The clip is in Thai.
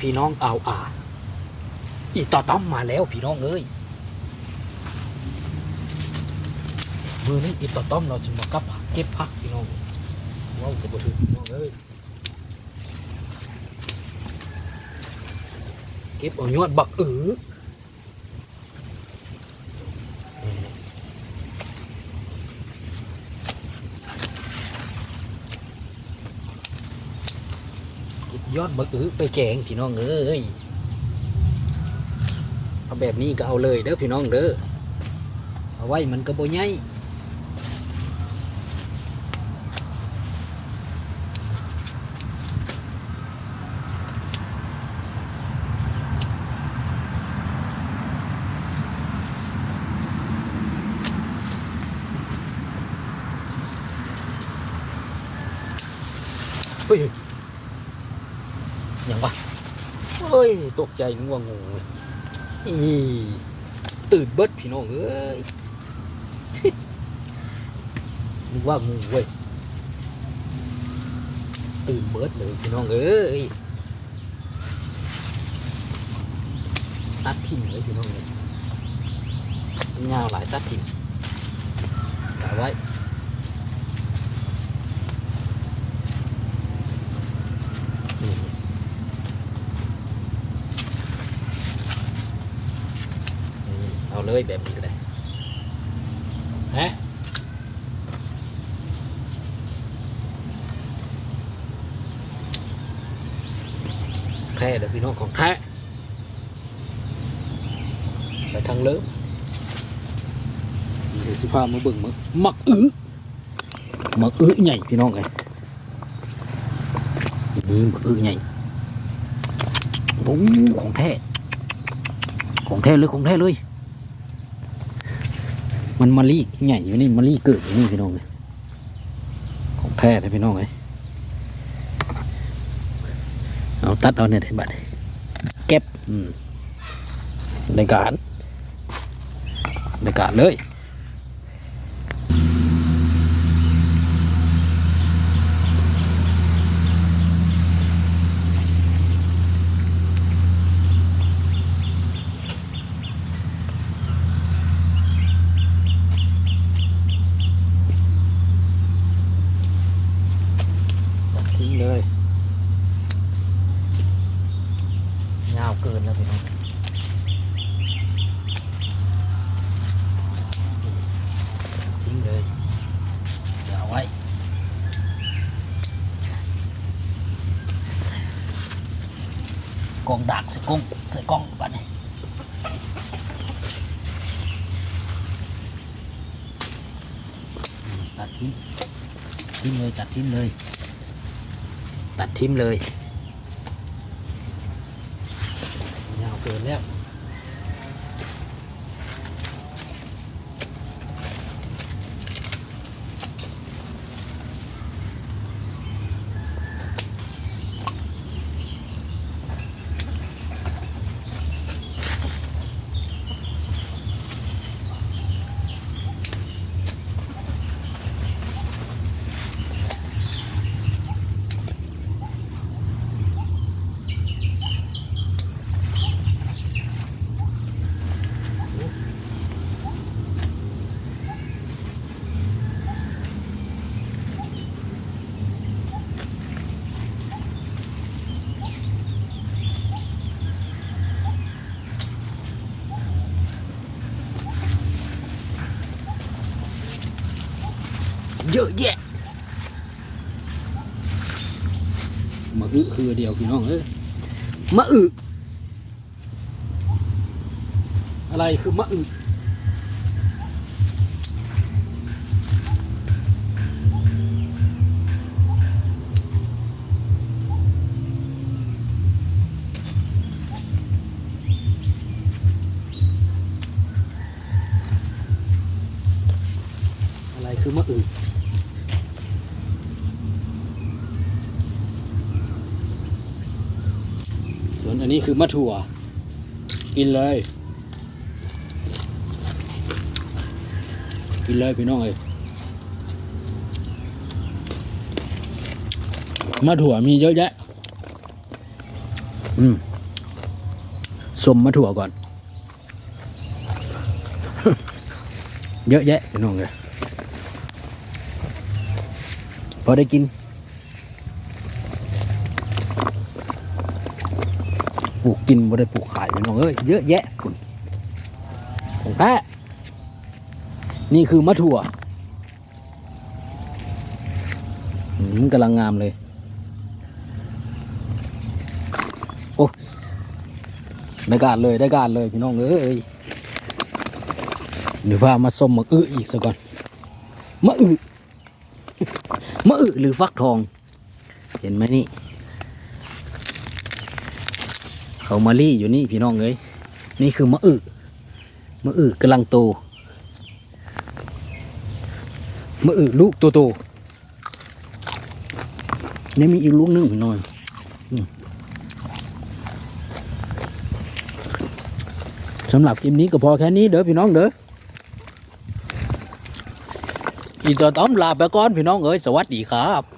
พี่น้องเอาอ่า อีต่อต้อมมาแล้วพี่น้องเอ้ยมือนี้อีต่อต้อมเราจะมากับเก็บพักพี่น้องว้าวจะบ่ถึงพี่น้องเอ้ยเก็บเอายอดบักเออเก็บ ยอดบักเออไปแกงพี่น้องเอ้ยเอาแบบนี้ก็เอาเลยเด้อพี่น้องเด้อเอาไว้มันก็บ่ใหญ่เฮ้ย อย่างวะเฮ้ย ตกใจนึกว่างูเว้ยอีตื่นเบิดพี่น้องเอ้ยนึกว่างูเว้ย ตื่นเบิดเลยพี่น้องเอ้ยตัดทิ้งเลยพี่น้องเลยยาวหลายตัดทิ้งเอาไว้นี่นี่ เอาเลยแบบนี้ก็ได้ฮะแท้เดี๋ยวพี่น้องของแท้ไปทางเลิฟเดี๋ยวสิพามาเบิ่งมักมักอื้อมักอื้อใหญ่พี่น้องไงนี่มักอื้อใหญ่โอ้ของแท้ของแท้เลยของแท้เลย มันมาลีใหญ่อยู่นี่มาลีเกิดอยู่นี่พี่น้องเลยของแท้เลยพี่น้องเลยเอาตัดเอาเนี่ยได้บัดเก็บอืมในการในการเลยตัดทิ้งเลยยาวเกินแล้วพี่น้องทิ้งเลยเดี๋ยวเอาไว้กองดักใส่กองใส่กองบัดนี้อืมตัดทิ้งทิ้งเลยตัดทิ้งเลย ตัดทิ้งเลย ยาว เกินแล้ว เยอะแยะมะอึคือเดียวพี่น้องเอ้ยมะอึอะไรคือมะอึ อันนี้คือมะถั่ว กินเลย กินเลยพี่น้องเอ้ยมะถั่วมีเยอะแยะ อืมสมมาถั่วก่อน เยอะแยะพี่น้องเลยพอได้กิน ปลูกกินบ่ได้ปลูกขายพี่น้องเอ้ยเยอะแยะคุณของแท้นี่คือมะถั่วกำลังงามเลย โอ้ได้การเลยได้การเลยพี่น้องเอ้ยเดี๋ยวพามาส้มมะอึอีกสักก่อนมะอึมะอึหรือฟักทอง เห็นไหมนี่ เขามาลี่อยู่นี่พี่น้องเอ้ยนี่คือมะอึมะอึกำลังโตมะอึลูกโตโตนี่มีอีกลูกหนึงพี่น้อยสำหรับคลิปนี้ก็พอแค่นี้เด้อพี่น้องเด้ออีตัวต้อมลาไปก่อนพี่น้องเอ้ยสวัสดีครับ